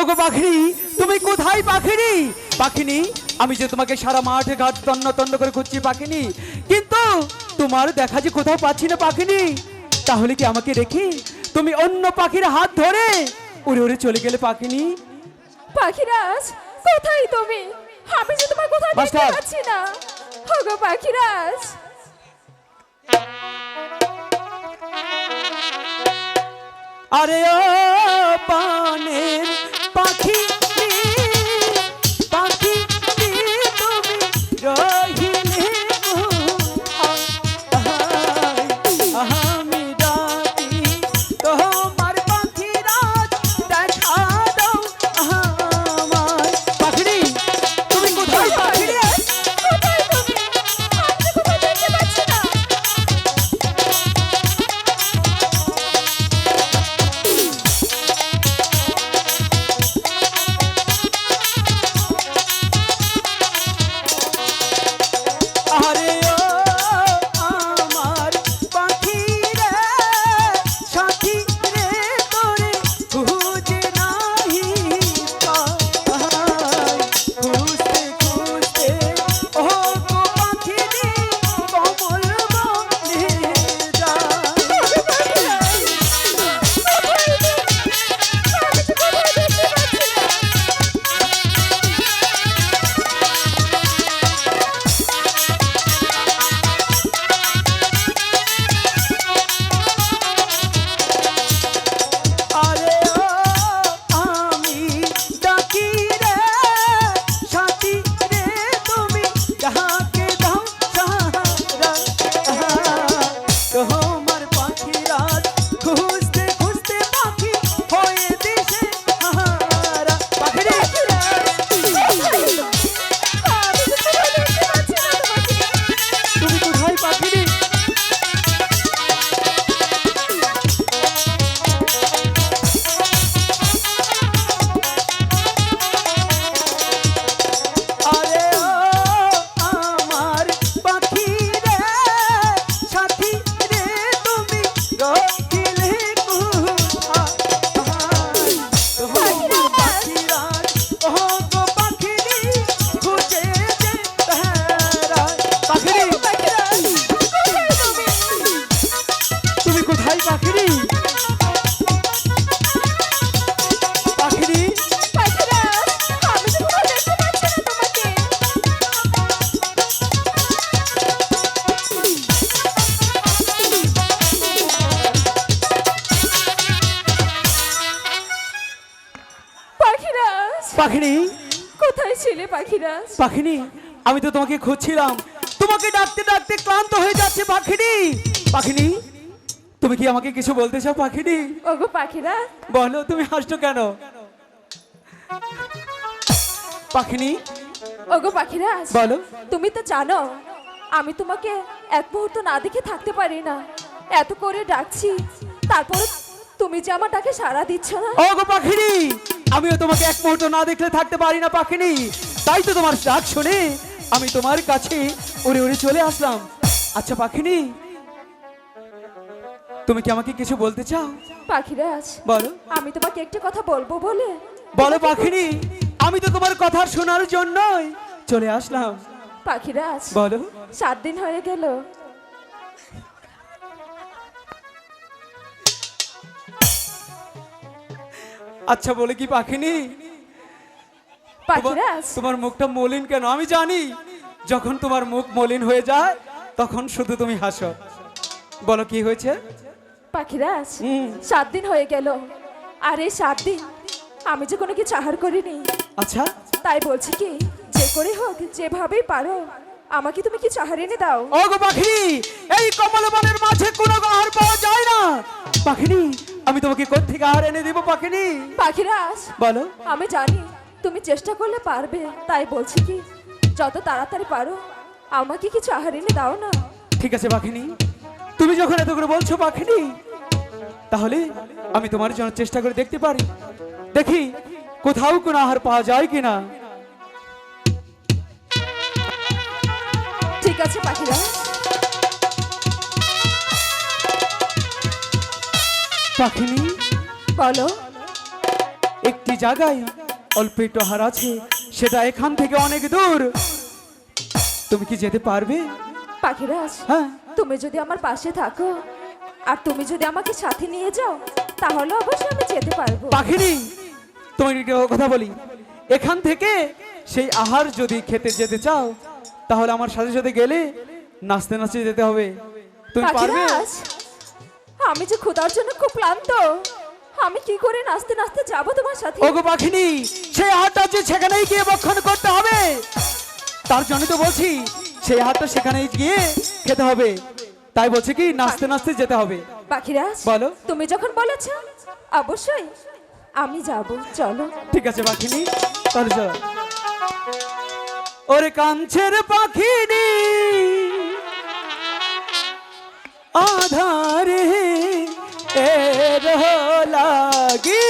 ওগো পাখিরি তুমি কোথায় পাখিরি পাখিনি আমি যে তোমাকে সারা মাঠে ঘাট তন্ন তন্ন করে খুঁজছি পাখিনি। কিন্তু তোমার দেখা যে কোথাও পাচ্ছি না পাখিনি। তাহলে কি আমাকে রেখে তুমি অন্য পাখির হাত ধরে উড়ে উড়ে চলে গেলে পাখিনি? পাখিরাজ কোথায় তুমি? আমি যে তোমার কোথাও দেখতে। পাচ্ছি না। ওগো পাখিরাজ! আরে ও পানের পাখি পাখিনি? কোথায় ছিলে পাখিরাজ পাখিনি? আমি তো তোমাকে খুঁজছিলাম। তোমাকে ডাকতে ডাকতে ক্লান্ত হয়ে যাচ্ছে পাখিনি। পাখিনি তুমি কি আমাকে কিছু বলতে চাও পাখিনি? ওগো পাখিরা। বলো তুমি হাসছো কেন? পাখিনি? ওগো পাখিরাজ বলো। তুমি তো জানো আমি তোমাকে এক মুহূর্ত না দেখে থাকতে পারি না। এত করে ডাকছি তারপর তুমি যে আমার ডাকে সাড়া দিচ্ছ না? ও গো পাখিনি আমিও তোমাকে এক মুহূর্ত না দেখলে থাকতে পারি না পাখিনি। তাই তো তোমার ডাক শুনে আমি তোমার কাছে উড়ে উড়ে চলে আসলাম। আচ্ছা পাখিনি তুমি কি আমাকে কিছু বলতে চাও? পাখিরাজ বলো। আমি তোমাকে একটি কথা বলব বলে? বলো পাখিনি আমি তো তোমার কথা শোনার জন্যই চলে আসলাম। পাখিরাজ বলো। সাত দিন হয়ে গেল। আচ্ছা বলে কি পাখিনি? তোমার- পাখিরাজ। তোমার মুখটা মলিন কেন? আমি জানি। যখন তোমার মুখ মলিন হয়ে যায় তখন শুধু তুমি হাসো। বলো কি হয়েছে? পাখিরাজ। সাত দিন হয়ে গেল। আর এই সাত দিন আমি যে কোনো কিছু আহার করিনি। আচ্ছা। তাই বলছি কি যে করে হোক যেভাবেই পারো আমাকে তুমি কিছু আহার এনে দাও। ও গো পাখিনি এই কমল বনের মাঝে কোনো আহার পাওয়া যায় না। পাখিনি আমি তোমাকে কোত্থেকে আর এনে দিব পাখিনি? পাখিরাজ বলো। আমি জানি তুমি চেষ্টা করলে পারবে তাই বলছি কি যত তাড়াতাড়ি পারো আমাকে কিছু আহার এনে দাও না। ঠিক আছে পাখিনি। তুমি যখন এত করে বলছো পাখিনি তাহলে আমি তোমার জন্য চেষ্টা করে দেখতে পারি। দেখি কোথাও কোনো আহার পাওয়া যায় কিনা। ঠিক আছে পাখিরাজ। পাখিনি বলো। একটি জায়গায় অল্প একটু হার আছে সেটা এখান থেকে অনেক দূর। তুমি কি যেতে পারবে? পাখিরাজ হ্যাঁ। তুমি যদি আমার পাশে থাকো আর তুমি যদি আমাকে সাথে নিয়ে যাও তাহলে অবশ্যই আমি যেতে পারব। পাখিনি তোমার একটা কথা বলি। এখান থেকে সেই আহার যদি খেতে যেতে চাও তাহলে আমার সাথে সাথে গেলে নাচতে নাচতে যেতে হবে। তুমি পারবে? আমি যে ক্ষুধার জন্য খুব ক্লান্ত। আমি কি করে নাচতে নাচতে যাব তোমার সাথে? ওগো পাখিনি সেই আহারটা আছে সেখানেই গিয়ে বক্ষণ করতে হবে। তার জন্য তো বলছি সেই আহারটা সেখানেই গিয়ে খেতে হবে। তাই বলছে কি নাচতে নাচতে যেতে হবে। পাখিরাজ বলো। তুমি যখন বলেছ অবশ্যই আমি যাব চলো। ঠিক আছে পাখিনি তাহলে চলো। ওরে কাঞ্চের পাখিনি आधार है ए रहो लागी।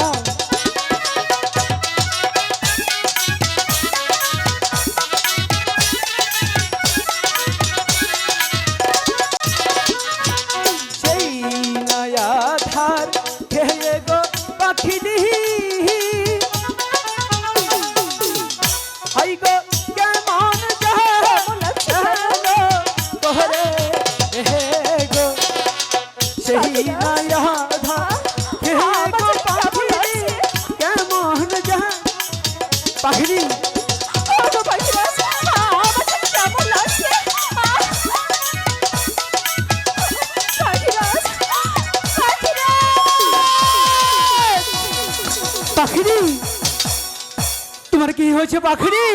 আর হয়েছে পাখিনি?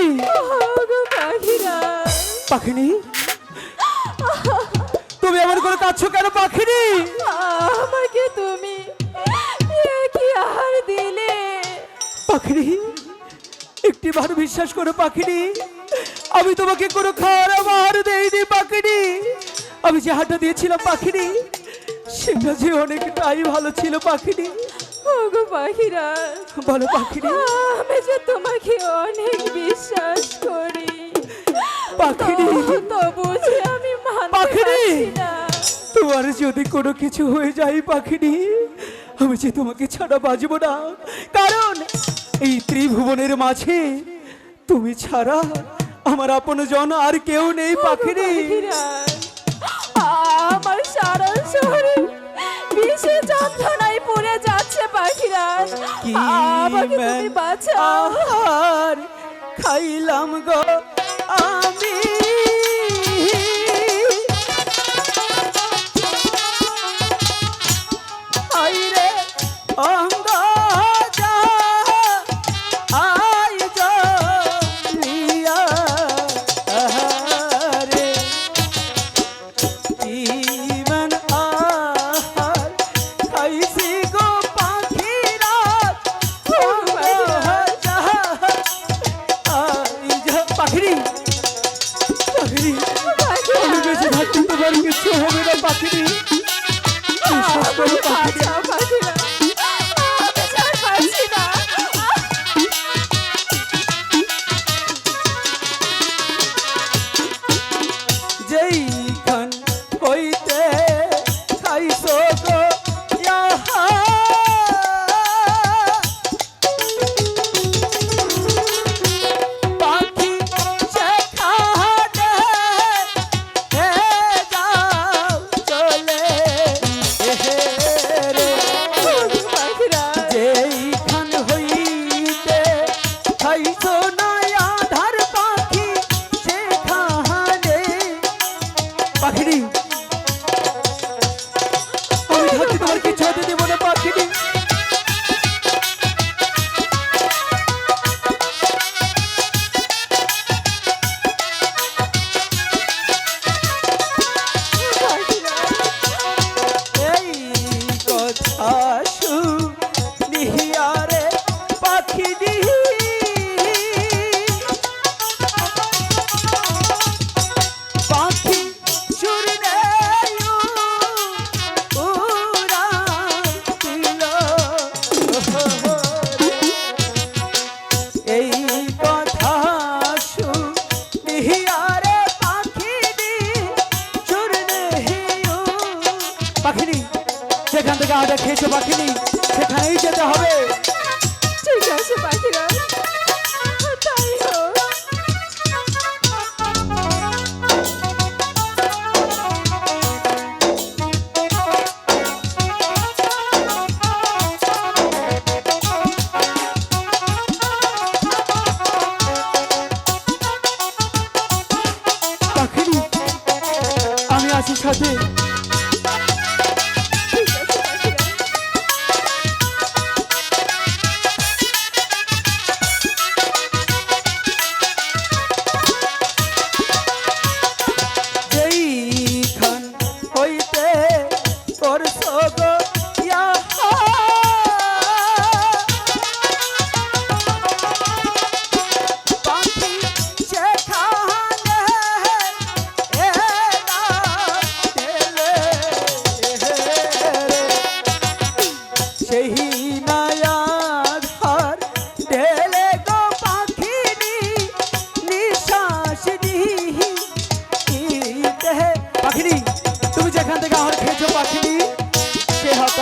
পাখিনি? তুমি আমার করে কাঁদছো কেন পাখিনি? আমাকে তুমি কি আহার দিলে। পাখিনি? একটি বার বিশ্বাস করো পাখিনি। আমি তোমাকে কোনো খারাপ আহার দেইনি পাখিনি। আমি যে হাঁটা দিয়েছিলাম পাখিনি সেটা যে অনেকটাই ভালো ছিল পাখিনি। ওগো পাখিরাজ বলো পাখিনি আমি যে তোমাকে অনেক বিশ্বাস করি পাখিনি তবু- যে আমি মানতে! পারছি না। তোমার যদি কোনো কিছু হয়ে যায় পাখিনি আমি যে তোমাকে ছাড়া বাজবো না। কারণ এই ত্রিভুবনের মাঝে তুমি ছাড়া আমার আপন জন আর কেউ নেই পাখিরাজ, আমার সারা যন্ত্রণায় পড়ে যাচ্ছে পাখিরাজ কি আমাকে তুমি বাঁচাও। খাইলাম গো। পাখিরি পাখিরি আমি বেঁচে থাকতে পারি কিছু হবে না পাখিরি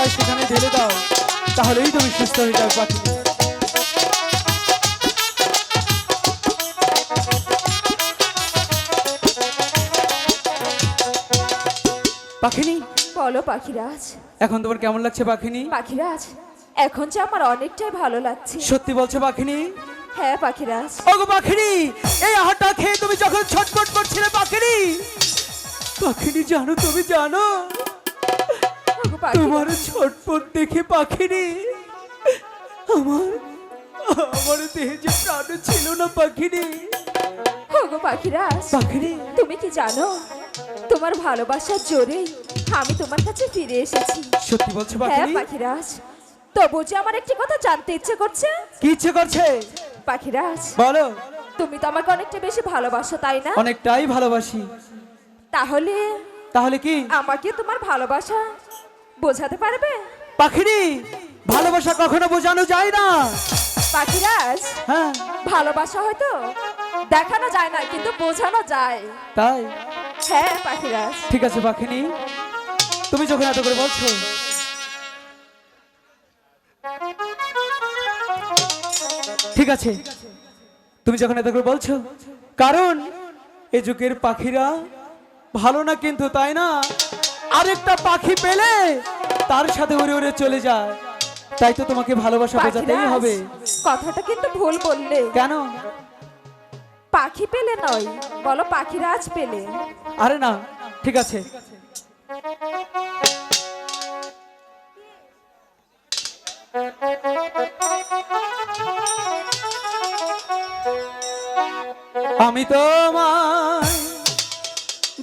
সে সেখানে ঢেলে দাও তাহলেই তুমি সুস্থ হয়ে যাবে পাখিনি পাখিনি? বলো পাখিরাজ। এখন তোমার কেমন লাগছে পাখিনি? পাখিরাজ এখন যে আমার অনেকটাই ভালো লাগছে। সত্যি বলছো পাখিনি? হ্যাঁ পাখিরাজ। ওগো পাখিনি এই আহারটা খেয়ে তুমি যখন ছটফট করছিলে পাখিনি? পাখিনি জানো তুমি জানো। তোমার ছটফট দেখে পাখিনি আমার আমার দেহে যে প্রাণ ছিল না পাখিনি ওগো পাখিরাজ পাখিনি তুমি কি জানো তোমার ভালোবাসার জোরে আমি তোমার কাছে ফিরে এসেছি। সত্যি বলছো হ্যাঁ পাখিরাজ তবু যে আমার একটি কথা জানতে ইচ্ছে করছে। কি ইচ্ছে করছে? পাখিরাজ বলো। তুমি তো আমাকে অনেকটা বেশি ভালোবাসো তাই না? অনেকটাই ভালোবাসি। তাহলে তাহলে কি? আমাকে তোমার ভালোবাসা বোঝাতে পারবে? পাখিনি ভালোবাসা কখনো বোঝানো যায় না। পাখিরাজ হ্যাঁ। ভালোবাসা হয়তো দেখানো যায় না কিন্তু বোঝানো যায়। তাই? হ্যাঁ পাখিরাজ। ঠিক আছে পাখিনি তুমি যখন এত করে বলছো। ঠিক আছে। তুমি যখন এত করে বলছো। কারণ এ যুগের পাখিরা ভালো না কিন্তু তাই না? আরেকটা পাখি পেলে তার সাথে উড়ে উড়ে চলে যায়। তাই তো তোমাকে ভালোবাসা বোঝাতেই হবে। কথাটা কিন্তু ভুল বললে। কেন? পাখি পেলে নয় বলো পাখিরাজ পেলে। আরে না ঠিক আছে। আমি তোমায়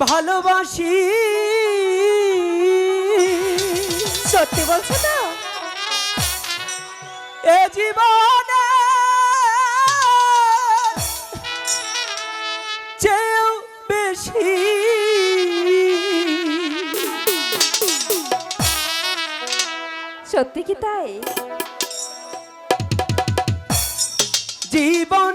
ভালোবাসি। সত্যি বলছো তো? এ জীবন বেশি। সত্যি কি তাই? জীবন